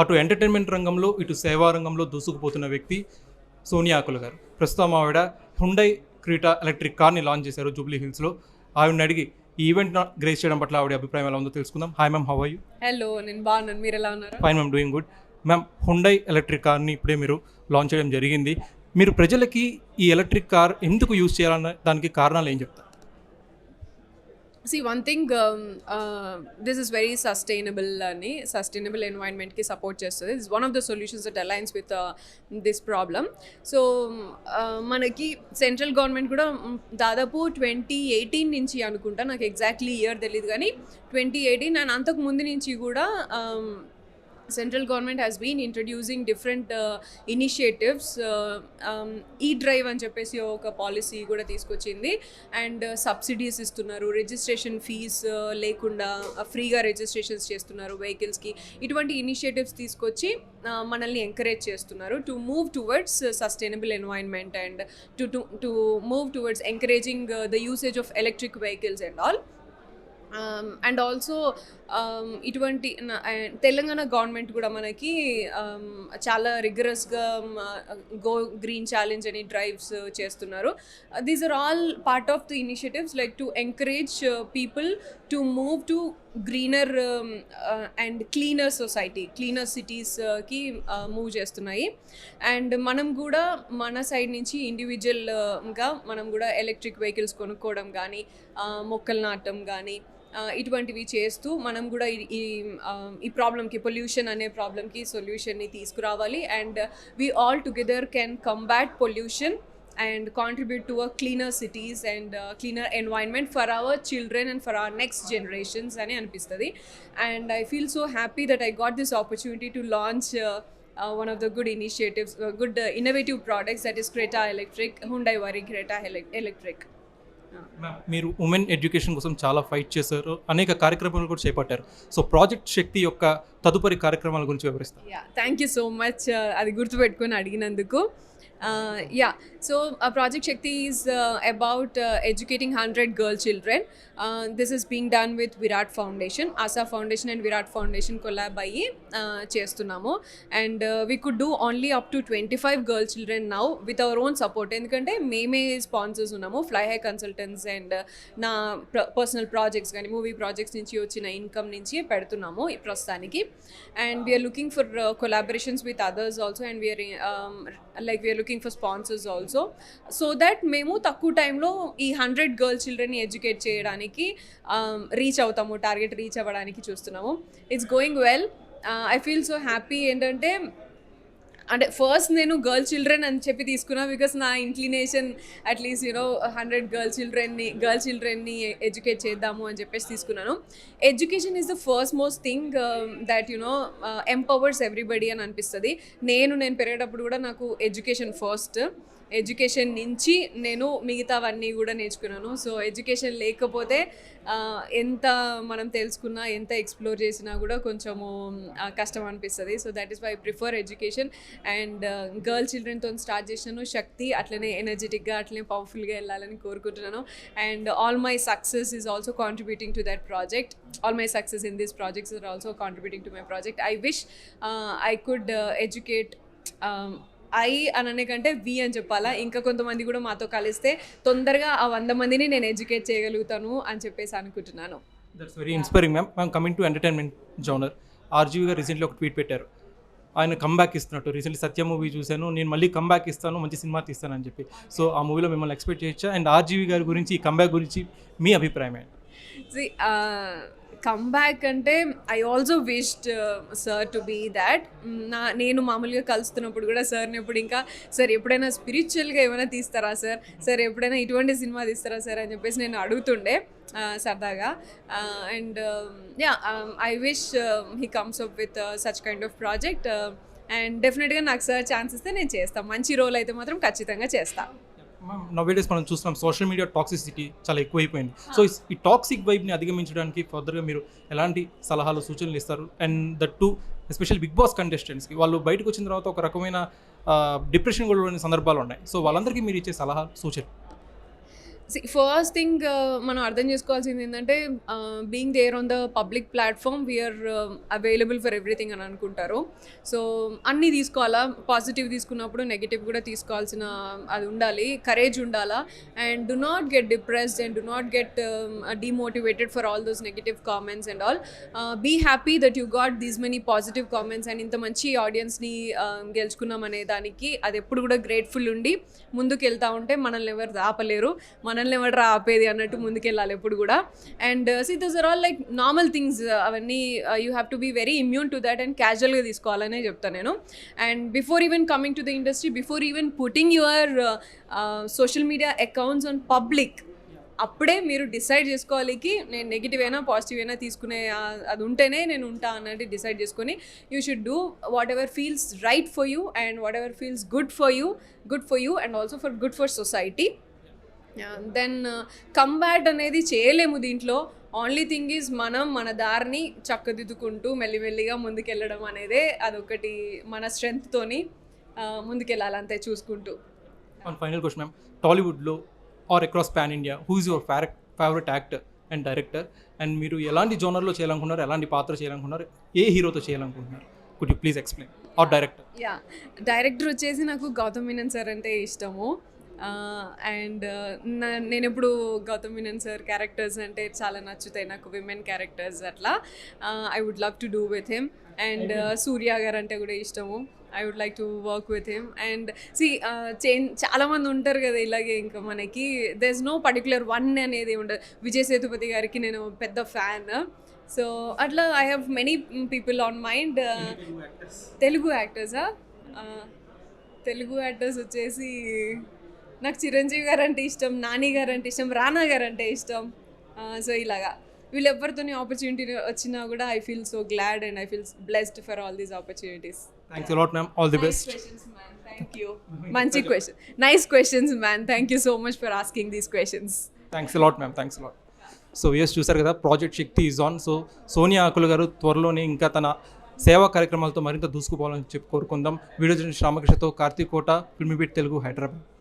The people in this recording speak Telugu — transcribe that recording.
అటు ఎంటర్టైన్మెంట్ రంగంలో ఇటు సేవా రంగంలో దూసుకుపోతున్న వ్యక్తి సోనియా అకుల్ గారు. ప్రస్తుతం ఆవిడ హుండై క్రీటా ఎలక్ట్రిక్ కార్ని లాంచ్ చేశారు జూబ్లీ హిల్స్లో. ఆవిడని అడిగి ఈ ఈవెంట్ గ్రేస్ చేయడం పట్ల ఆవిడ అభిప్రాయం ఎలా ఉందో తెలుసుకుందాం. Hi ma'am how you? Hello నేను బాగున్నాను. మీరు ఎలా ఉన్నారు? Fine ma'am doing good. Ma'am Hyundai electric కార్ని ఇప్పుడే మీరు లాంచ్ చేయడం జరిగింది. మీరు ప్రజలకి ఈ ఎలక్ట్రిక్ కార్ ఎందుకు యూజ్ చేయాలన్న దానికి కారణాలు ఏం చెప్తారు? See one thing this is very sustainable అని సస్టైనబుల్ ఎన్వైర్న్మెంట్కి సపోర్ట్ చేస్తుంది. Is one of the solutions that aligns with this problem so మనకి సెంట్రల్ గవర్నమెంట్ కూడా దాదాపు ట్వంటీ ఎయిటీన్ నుంచి అనుకుంటా. నాకు ఎగ్జాక్ట్లీ ఇయర్ తెలియదు కానీ ట్వంటీ ఎయిటీన్ అండ్ అంతకు ముందు నుంచి కూడా um, central government has been introducing different initiatives ఈ డ్రైవ్ అని చెప్పేసి ఒక పాలసీ కూడా తీసుకొచ్చింది. అండ్ సబ్సిడీస్ ఇస్తున్నారు రిజిస్ట్రేషన్ ఫీజ్ లేకుండా ఫ్రీగా రిజిస్ట్రేషన్స్ చేస్తున్నారు వెహికల్స్కి ఇటువంటి ఇనిషియేటివ్స్ తీసుకొచ్చి మనల్ని ఎంకరేజ్ చేస్తున్నారు to move towards sustainable environment and to to to move towards encouraging the usage of electric vehicles and all Um, and also um, ఇటువంటి తెలంగాణ గవర్నమెంట్ కూడా మనకి um, చాలా రిగరస్గా గో గ్రీన్ ఛాలెంజ్ అని డ్రైవ్స్ చేస్తున్నారు. These are all part of the initiatives like to encourage people to move to greener and cleaner society cleaner సిటీస్కి move చేస్తున్నాయి. అండ్ మనం కూడా మన సైడ్ నుంచి ఇండివిజువల్గా uh, మనం కూడా ఎలక్ట్రిక్ వెహికల్స్ కొనుక్కోవడం కానీ uh, మొక్కలు నాటడం కానీ ఇటువంటివి చేస్తూ మనం కూడా ఈ- ఈ ప్రాబ్లంకి పొల్యూషన్ అనే ప్రాబ్లంకి సొల్యూషన్ని తీసుకురావాలి. And we all together can combat pollution and contribute to a cleaner cities and cleaner environment for our children and for our next generations అని అనిపిస్తుంది. And I feel so happy that I got this opportunity to launch one of the good initiatives good innovative products that is Creta electric Hyundai Creta Electric, electric మీరు ఉమెన్ ఎడ్యుకేషన్ కోసం చాలా ఫైట్ చేశారు. అనేక కార్యక్రమాలు కూడా చేపట్టారు. సో ప్రాజెక్ట్ శక్తి యొక్క తదుపరి కార్యక్రమాల గురించి వివరిస్తారు yeah thank you so much అది గుర్తుపెట్టుకొని అడిగినందుకు. Yeah so project Shakti is about educating hundred girl children this is being done with Virat foundation Asa foundation and Virat foundation collab అయ్యి చేస్తున్నాము. And we could do only up to twenty five girl children now with our own support ఎందుకంటే మేమే స్పాన్సర్స్ ఉన్నాము. ఫ్లై హై కన్సల్టెంట్స్ అండ్ నా పర్సనల్ ప్రాజెక్ట్స్ కానీ మూవీ ప్రాజెక్ట్స్ నుంచి వచ్చిన ఇన్కమ్ నుంచి పెడుతున్నాము ప్రస్తుతానికి. ఈ ప్రస్తుతానికి and we're looking for collaborations with others also and we're like we're looking for sponsors also so that మేము తక్కువ టైంలో ఈ హండ్రెడ్ గర్ల్ చిల్డ్రన్ని ఎడ్యుకేట్ చేయడానికి రీచ్ అవుతాము టార్గెట్ రీచ్ అవ్వడానికి చూస్తున్నాము. It's going well I feel so happy ఏంటంటే అంటే ఫస్ట్ నేను గర్ల్ చిల్డ్రన్ అని చెప్పి తీసుకున్నా బికాస్ నా inclination at least you know hundred girl చిల్డ్రన్ని girl చిల్డ్రన్ని ఎడ్యుకేట్ చేద్దాము అని చెప్పేసి తీసుకున్నాను. Education is the first most thing that you know empowers everybody అని అనిపిస్తుంది. నేను నేను పెరిగేటప్పుడు కూడా నాకు ఎడ్యుకేషన్ ఫస్ట్ ఎడ్యుకేషన్ నుంచి నేను మిగతావన్నీ కూడా నేర్చుకున్నాను. సో ఎడ్యుకేషన్ లేకపోతే ఎంత మనం తెలుసుకున్నా ఎంత ఎక్స్ప్లోర్ చేసినా కూడా కొంచెము కష్టం అనిపిస్తుంది. So that is why prefer education and girl చిల్డ్రన్తో start చేసినాను. శక్తి అట్లనే ఎనర్జెటిక్గా అట్లనే పవర్ఫుల్గా వెళ్ళాలని కోరుకుంటున్నాను. And all my success is also contributing to that project all my success in this projects are also contributing to my project I wish I could educate I అననే కంటే వి అని చెప్పాలా? ఇంకా కొంతమంది కూడా మాతో కలిస్తే తొందరగా ఆ వంద మందిని నేను ఎడ్యుకేట్ చేయగలుగుతాను అని చెప్పేసి అనుకుంటున్నాను. That's very inspiring ma'am ma'am coming to entertainment genre RGV garu recently ఒక ట్వీట్ పెట్టారు. ఆయన కంబ్యాక్ ఇస్తున్నట్టు. రీసెంట్లీ సత్య మూవీ చూశాను. నేను మళ్ళీ కంబ్యాక్ ఇస్తాను. మంచి సినిమా తీస్తానని చెప్పి. సో ఆ మూవీలో మిమ్మల్ని ఎక్స్పెక్ట్ చేయొచ్చా? అండ్ ఆర్జీవి గారి గురించి ఈ కంబ్యాక్ గురించి మీ అభిప్రాయం ఏంటి? కమ్ బ్యాక్ uh, అంటే I also wished sir to be that నా నేను మామూలుగా కలుస్తున్నప్పుడు కూడా సార్ని ఎప్పుడు ఇంకా సార్ ఎప్పుడైనా స్పిరిచువల్గా ఏమైనా తీస్తారా సార్ సార్ ఎప్పుడైనా ఇటువంటి సినిమా తీస్తారా సార్ అని చెప్పేసి నేను అడుగుతుండే సరదాగా. And yeah I wish he comes up with such kind of project and డెఫినెట్గా నాకు సార్ ఛాన్స్ ఇస్తే నేను చేస్తాను మంచి రోల్ అయితే మాత్రం ఖచ్చితంగా చేస్తాను నవ్ డేస్ మనం చూస్తున్నాం సోషల్ మీడియా టాక్సిసిటీ చాలా ఎక్కువైపోయింది. సో ఈ టాక్సిక్ వైబ్ని అధిగమించడానికి ఫర్దర్గా మీరు ఎలాంటి సలహాలు సూచనలు ఇస్తారు? And that to especial Bigg Boss కంటెస్టెంట్స్కి వాళ్ళు బయటకు వచ్చిన తర్వాత ఒక రకమైన డిప్రెషన్ కూడా సందర్భాలు ఉన్నాయి. సో వాళ్ళందరికీ మీరు ఇచ్చే సలహాలు సూచనలు ఫస్ట్ థింగ్ uh, మనం అర్థం చేసుకోవాల్సింది ఏంటంటే being there on the public platform we're available for everything అని అనుకుంటారు. సో అన్నీ తీసుకోవాలా? పాజిటివ్ తీసుకున్నప్పుడు నెగిటివ్ కూడా తీసుకోవాల్సిన uh, అది ఉండాలి. కరేజ్ ఉండాలా? And do not get depressed and do not get demotivated for all those negative comments and all be happy that you got these many positive comments and ఇంత మంచి ఆడియన్స్ని uh, గెలుచుకున్నాం అనే దానికి అది ఎప్పుడు కూడా గ్రేట్ఫుల్ ఉండి ముందుకు వెళ్తూ ఉంటే మనల్ని ఎవరు ఆపలేరు. మనల్ని ఎవరు ఆపేది అన్నట్టు ముందుకెళ్ళాలి ఎప్పుడు కూడా. And see those are all like normal things అవన్నీ you have to be very immune to that and క్యాజువల్గా తీసుకోవాలనే చెప్తాను నేను. And before even coming to the industry before even putting your social media accounts on public అప్పుడే మీరు డిసైడ్ చేసుకోవాలికి నేను నెగిటివ్ అయినా పాజిటివ్ అయినా తీసుకునే uh, అది ఉంటేనే నేను ఉంటా అన్నట్టు డిసైడ్ చేసుకొని you should do whatever feels right for you and whatever feels good for you good for you and also for good for society then combat అనేది చేయలేము దీంట్లో. ఓన్లీ థింగ్ ఈజ్ మనం మన దారిని చక్కదిద్దుకుంటూ మెల్లిమెల్లిగా ముందుకెళ్ళడం అనేదే అదొకటి మన స్ట్రెంగ్త్తోని ముందుకెళ్ళాలి అంతే చూసుకుంటూ. ఫైనల్ క్వశ్చన్ మ్యామ్ టాలీవుడ్లో or across pan India who is your favourite actor and director and మీరు ఎలాంటి జోనర్లో చేయాలనుకున్నారు ఎలాంటి పాత్ర చేయాలనుకున్నారు ఏ హీరోతో చేయాలనుకుంటున్నారు? Could you please explain or director yeah director వచ్చేసి నాకు గౌతమ్ మీనన్ సార్ అంటే ఇష్టము. అండ్ నేను ఎప్పుడు గౌతమ్ మీనన్ సార్ క్యారెక్టర్స్ అంటే చాలా నచ్చుతాయి. నాకు విమెన్ క్యారెక్టర్స్ అట్లా. I would love to do with him and Suriya garu అంటే కూడా ఇష్టము. I would like to work with him and see change చాలామంది ఉంటారు కదా ఇలాగే ఇంకా మనకి. There is no particular one అనేది ఉండదు. విజయ్ సేతుపతి గారికి నేను పెద్ద ఫ్యాన్. సో అట్లా I have many people on mind Telugu యాక్టర్సా? Telugu actors వచ్చేసి నాకు చిరంజీవి గారు అంటే ఇష్టం నాని గారు అంటే ఇష్టం రానా గారు అంటే ఇష్టం సో ఇలాగా. వీళ్ళు ఎవరితోని ఆపర్చునిటీ వచ్చినా కూడా I feel so glad and I feel blessed for all these opportunities thanks a lot ma'am all the best thank you మంచి question nice questions man thank you so much for asking these questions thanks a lot ma'am thanks a lot so yes చూసారు కదా project Shakti is on so Sonia Akula గారు త్వరలోనే ఇంకా తన సేవా కార్యక్రమాలతో మరింత దూసుకుపోవాలని చెప్పి కోరుకుందాం. వీడియో జర్నలిస్ట్ రామకృష్ణతో కార్తీక్ కోట ఫిల్మీబీట్ తెలుగు హైదరాబాద్